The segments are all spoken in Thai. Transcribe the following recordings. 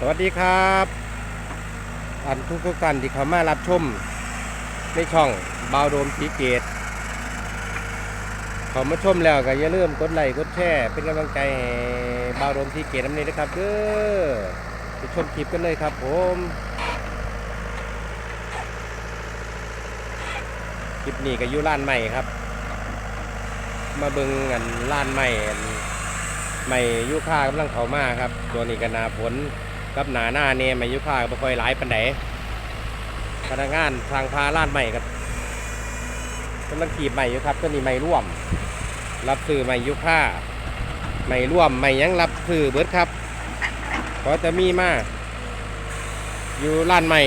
สวัสดีครับอันทุกทุกท่านที่เข้ามารับชมในช่องบาวโดมสีเกตเขามาชมแล้วก็อย่าลืมกดไลค์กดแชร์เป็นกำลังใจบาวโดมสีเกตน้ำนี้นะครับเด้อไปชมคลิปกันเลยครับผมคลิปนี้ก็อยู่ร้านใหม่ครับ มาเบิ่งอันร้านใหม่ใหม่ยุค่ากำลังเข้ามาครับ ตัวนี้ก็นาฝน กับหนาหน้าเนใหม่ยุค่าก็บ่ค่อยหลายปานใดพนักงานทางพาร้านใหม่ครับกำลังขีบใหม่อยู่ครับตัวนี้ใหม่ร่วม รับซื้อใหม่ยุค่าใหม่ร่วมใหม่ยังรับซื้อเบิดครับเพราะจะมีมาอยู่ร้านใหม่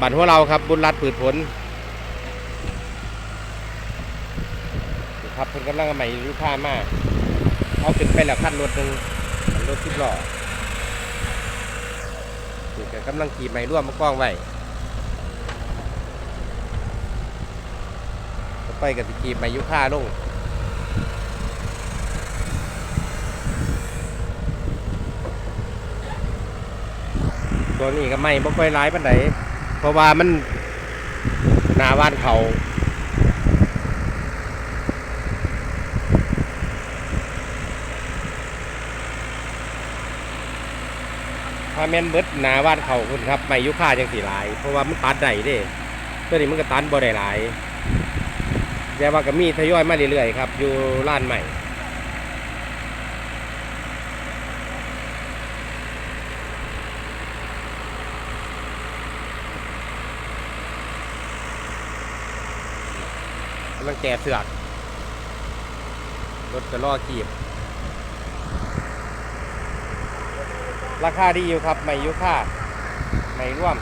บัตรหัวเราครับ บุญรัดปืดผลครับเพิ่นกำลังใหม่ลูกค้ามากเอาขึ้นไปแล้วคันรถหนึ่งรถสิบล้อ นี่ก็กำลังขี่ไม้ร่วมมากล้องไว้ไปกับขี่ไม้ยุค่าลงตัวนี้ก็ไม่บ่ค่อยร้ายปานใดเพราะว่ามันนาวานเขา ถ้าแม่นเบิดหนาว่านเขาคุณครับไม่ยุค่าจังสีหลาย เพราะว่ามันตัดได้เด้ตัวนี้มันก็ตัดบ่ได้หลายแต่ว่าก็มีทยอยมาเรื่อยๆครับ อยู่ร้านใหม่กำลังแก่เสือกรถจะล่อกีบ ราคาดีอยู่ครับไม่ยุค่าไม่ร่วม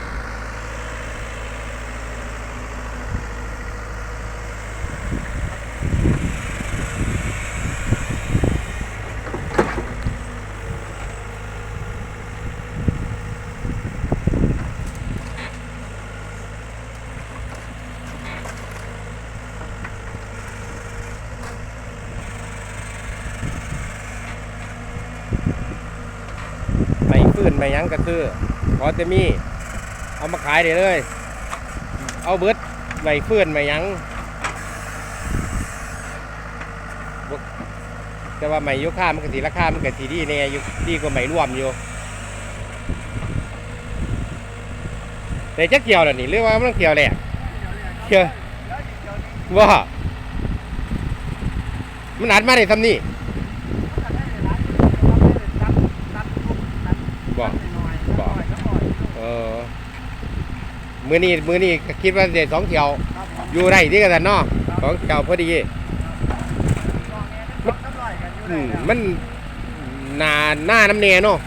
ไม่ฟื้นไม่หยั้งก็คือขอจะมี เอามาขายได้เลย เอาเบิดไม่ฟื้นไม่หยั้งบ่แต่ว่าไม่ยุค่ามันก็สีราคามันก็สีดีแน่อยู่ดีกว่าไม่ร่วมอยู่แต่จะเกี่ยวแล้วนี่หรือว่ามันต้องเกี่ยวแหละเกี่ยวว่ามันอัดมาได้ทำนี่ บอกเออมือนี้มือนี้คิดว่าเด็ดสองเที่ยว อยู่ไรที่กันเนาะสองเที่ยวพอดีมมันหนาหน้าน้ำเนเนาะ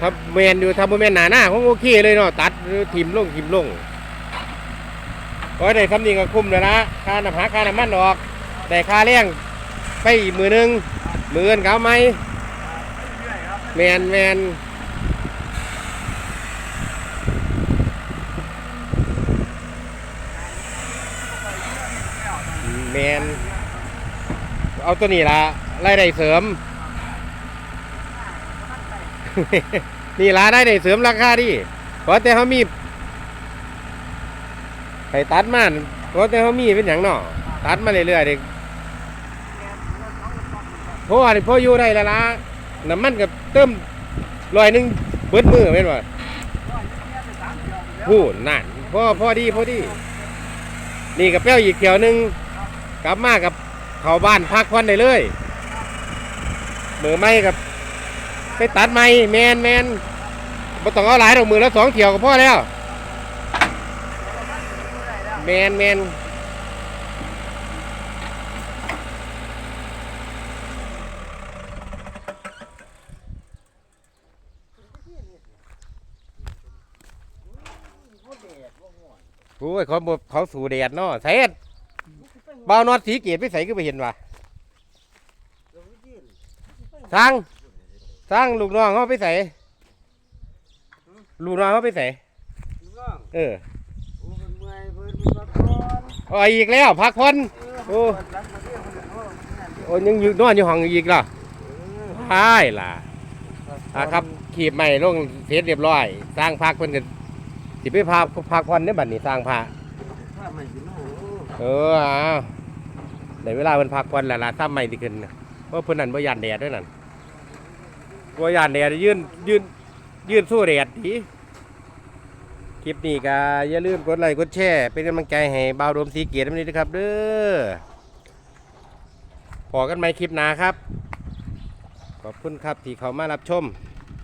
ถ้าเมนอยู่ถ้าโมเมนหนาหน้าคงโอเคเลยเนาะตัดหรือทิมลงทิมลงเพราะได้คำนี้ก็คุ้มเลยนะค่าน้ำหาค่าน้ำมันออก แต่ค่าเลี้ยงไปอีกมือหนึงมือเงินเขาไหม แมนแมนแมนเอาตัวนี้ละรายได้เสริม นี่ละรายได้เสริมราคาดิเพราะแต่เขามีให้ตัดมันเพราะแต่เขามีเป็นอย่างนาะตัดมาเรื่อยๆเด็กพราะว่ออยู่ได้และละ น้ำมันกับเติมลอยหนึงเบิดมือเป็นว่าพูดนั่นพอพ่อดีพ่อดี นี่กับเป้วอีกเขียวหนึงกลับมากับเขาบ้านพักควันได้เลยมือไม้กับไปตัดไม้แมนแมนบ่ต้องเอาหลายดอกมือแล้วสองเที่ยวก็พอแล้ว แมนแมน โอ้ยเขาบ่เขาสู่แดดเนาะใส่บ่าวนอดสีเกตไปใส่ก็ไปเห็นว่ะทางทางลูกน้องเขาไปใส่ลูกน้องเขาไปใส่เอออ๋ออีกแล้วพักผ่อนโอ้โอ้ยังอยู่นอนอยู่ห้องอีกล่ะใช่ล่ะอ่าครับขีบใหม่ลงเสร็จเรียบร้อย สร้างพักเพิ่นก็ สิไปพาพักผ่อนได้อบัดนี้สร้างพระถ้าไม่สิมาโอ้เออเอาในเวลาเพิ่นพักผ่อนแล้วล่ะซ้ำใหม่สิขึ้นน่ะเพราะเพิ่นนั่นบ่ยานแดดด้วยนั่นบ่ยานแดดยืนยืนยืนสู้แดดดีคลิปนี้ก็อย่าลืมกดไลค์กดแชร์เป็นกำลังใจให้บ่าวโดมสีเกียรติวันนี้นะครับเด้อพอกันใหม่คลิปหน้าครับ ขอบคุณครับที่เขามารับชม